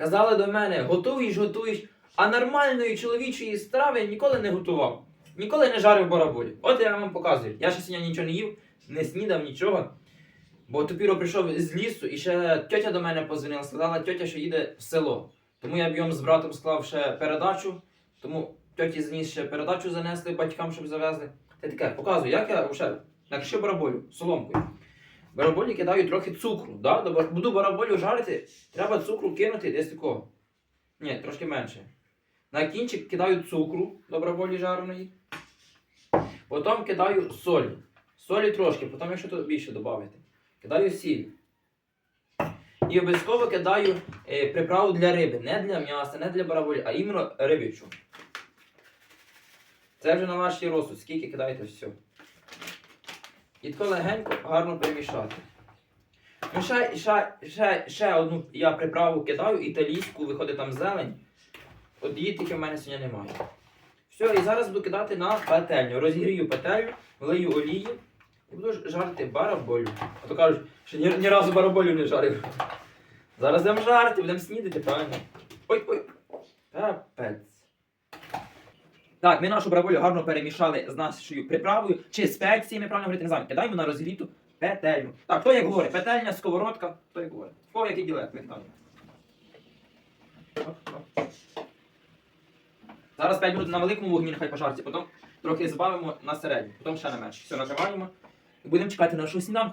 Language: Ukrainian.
Казали до мене, готуєш, готуєш, а нормальної чоловічої страви ніколи не готував. Ніколи не жарив бараболі. От я вам показую. Я ще сьогодні нічого не їв, не снідав нічого. Бо Тупіро прийшов з лісу і ще тьотя до мене позвонила, сказала тьотя, що їде в село. Тому я б йому з братом склав ще передачу. Тому тьоті зніс ще передачу занесли батькам, щоб завезли. Та таке, показую, як я вже накришив бараболю соломкою. Бараболі кидаю трохи цукру. Да? Буду бараболю жарити, треба цукру кинути десь такого. Ні, трошки менше. На кінчик кидаю цукру до бараболі жареної. Потім кидаю солі. Солі трошки, потім якщо то більше додати. Кидаю сіль. І обов'язково кидаю е, приправу для риби. Не для м'яса, не для бараболі, а іменно рибічу. Це вже на ваш розсуд, скільки кидаєте все. І тако легенько гарно перемішати. Ну, ще, ще, ще, ще одну я приправу кидаю, італійську, виходить там зелень. От її тільки в мене сьогодні немає. Все, і зараз буду кидати на пательню. Розігрію пательню, влию олії і буду жарити бараболю. А то кажуть, що ні, ні разу бараболю не жарив. Зараз будемо жарити, будемо снідати, правильно. Ой, ой. Капець. Так, ми нашу бараболю гарно перемішали з нашою приправою чи спеціями, правильно говорити, не знаю. Кидаємо на розігріту петельню. Так, хто як говорить? Петельня, сковородка, хто як говорить. Кого який ділек питання? Зараз 5 минут на великому вогні нехай пожариться, потім трохи збавимо на середню, потім ще на менше. Все, накриваємо і будемо чекати нашого сніданку.